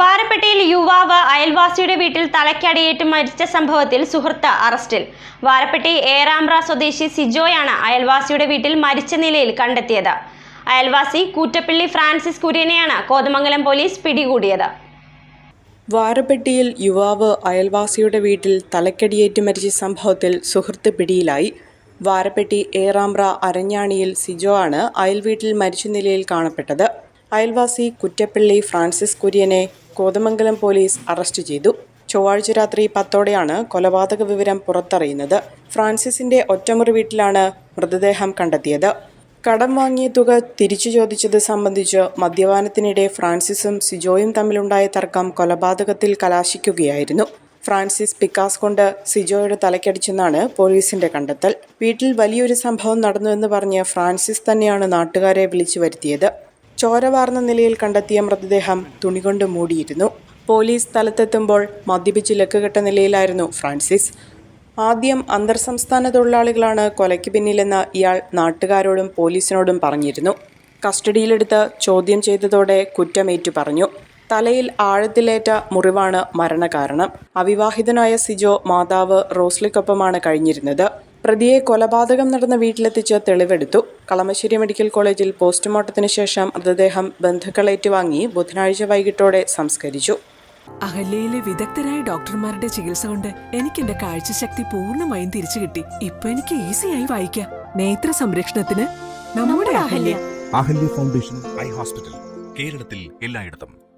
വാരപ്പെട്ടിയിൽ യുവാവ് അയൽവാസിയുടെ വീട്ടിൽ തലയ്ക്കടിയേറ്റ് മരിച്ച സംഭവത്തിൽ സുഹൃത്ത് അറസ്റ്റിൽ. വാരപ്പെട്ടി ഏറാമ്പ്ര സ്വദേശി സിജോയാണ് അയൽവാസിയുടെ വീട്ടിൽ മരിച്ച നിലയിൽ കണ്ടെത്തിയത്. അയൽവാസി കൂറ്റപ്പള്ളി ഫ്രാൻസിസ് കുര്യനെയാണ് കോതമംഗലം പോലീസ് പിടികൂടിയത്. വാരപ്പെട്ടിയിൽ യുവാവ് അയൽവാസിയുടെ വീട്ടിൽ തലക്കടിയേറ്റ് മരിച്ച സംഭവത്തിൽ സുഹൃത്ത് പിടിയിലായി. വാരപ്പെട്ടി ഏറാമ്പ്ര അരഞ്ഞാണിയിൽ സിജോ ആണ് അയൽവീട്ടിൽ മരിച്ച നിലയിൽ കാണപ്പെട്ടത്. അയൽവാസി കുറ്റപ്പള്ളി ഫ്രാൻസിസ് കുര്യനെ കോതമംഗലം പോലീസ് അറസ്റ്റ് ചെയ്തു. ചൊവ്വാഴ്ച രാത്രി പത്തോടെയാണ് കൊലപാതക വിവരം പുറത്തറിയുന്നത്. ഫ്രാൻസിസിന്റെ ഒറ്റമുറി വീട്ടിലാണ് മൃതദേഹം കണ്ടെത്തിയത്. കടം വാങ്ങിയ തുക തിരിച്ചു ചോദിച്ചത് സംബന്ധിച്ച് മദ്യപാനത്തിനിടെ ഫ്രാൻസിസും സിജോയും തമ്മിലുണ്ടായ തർക്കം കൊലപാതകത്തിൽ കലാശിക്കുകയായിരുന്നു. ഫ്രാൻസിസ് പിക്കാസ് കൊണ്ട് സിജോയുടെ തലയ്ക്കടിച്ചെന്നാണ് പോലീസിന്റെ കണ്ടെത്തൽ. വീട്ടിൽ വലിയൊരു സംഭവം നടന്നുവെന്ന് പറഞ്ഞ് ഫ്രാൻസിസ് തന്നെയാണ് നാട്ടുകാരെ വിളിച്ചു വരുത്തിയത്. ചോര വാർന്ന നിലയിൽ കണ്ടെത്തിയ മൃതദേഹം തുണികൊണ്ട് മൂടിയിരുന്നു. പോലീസ് സ്ഥലത്തെത്തുമ്പോൾ മദ്യപിച്ച് ലക്കുകെട്ട നിലയിലായിരുന്നു ഫ്രാൻസിസ്. ആദ്യം അന്തർ സംസ്ഥാന തൊഴിലാളികളാണ് കൊലയ്ക്ക് പിന്നിലെന്ന് ഇയാൾ നാട്ടുകാരോടും പോലീസിനോടും പറഞ്ഞിരുന്നു. കസ്റ്റഡിയിലെടുത്ത് ചോദ്യം ചെയ്തതോടെ കുറ്റമേറ്റു പറഞ്ഞു. തലയിൽ ആഴത്തിലേറ്റ മുറിവാണ് മരണകാരണം. അവിവാഹിതനായ സിജോ മാതാവ് റോസ്ലിക്കൊപ്പമാണ് കഴിഞ്ഞിരുന്നത്. പ്രതിയെ കൊലപാതകം നടന്ന വീട്ടിലെത്തിച്ച് തെളിവെടുത്തു. കളമശ്ശേരി മെഡിക്കൽ കോളേജിൽ പോസ്റ്റ്മോർട്ടത്തിന് ശേഷം മൃതദേഹം ബന്ധുക്കളേറ്റുവാങ്ങി ബുധനാഴ്ച വൈകിട്ടോടെ സംസ്കരിച്ചു. അഹല്യയിലെ വിദഗ്ധരായ ഡോക്ടർമാരുടെ ചികിത്സ കൊണ്ട് എനിക്ക് എന്റെ കാഴ്ചശക്തി പൂർണമായും തിരിച്ചു കിട്ടി. ഇപ്പൊ എനിക്ക് ഈസിയായി വായിക്കാം. നേത്ര സംരക്ഷണത്തിന് നമ്മുടെ Ahalya. Ahalya foundation eye hospital കേരളത്തിൽ എല്ലായിടത്തും.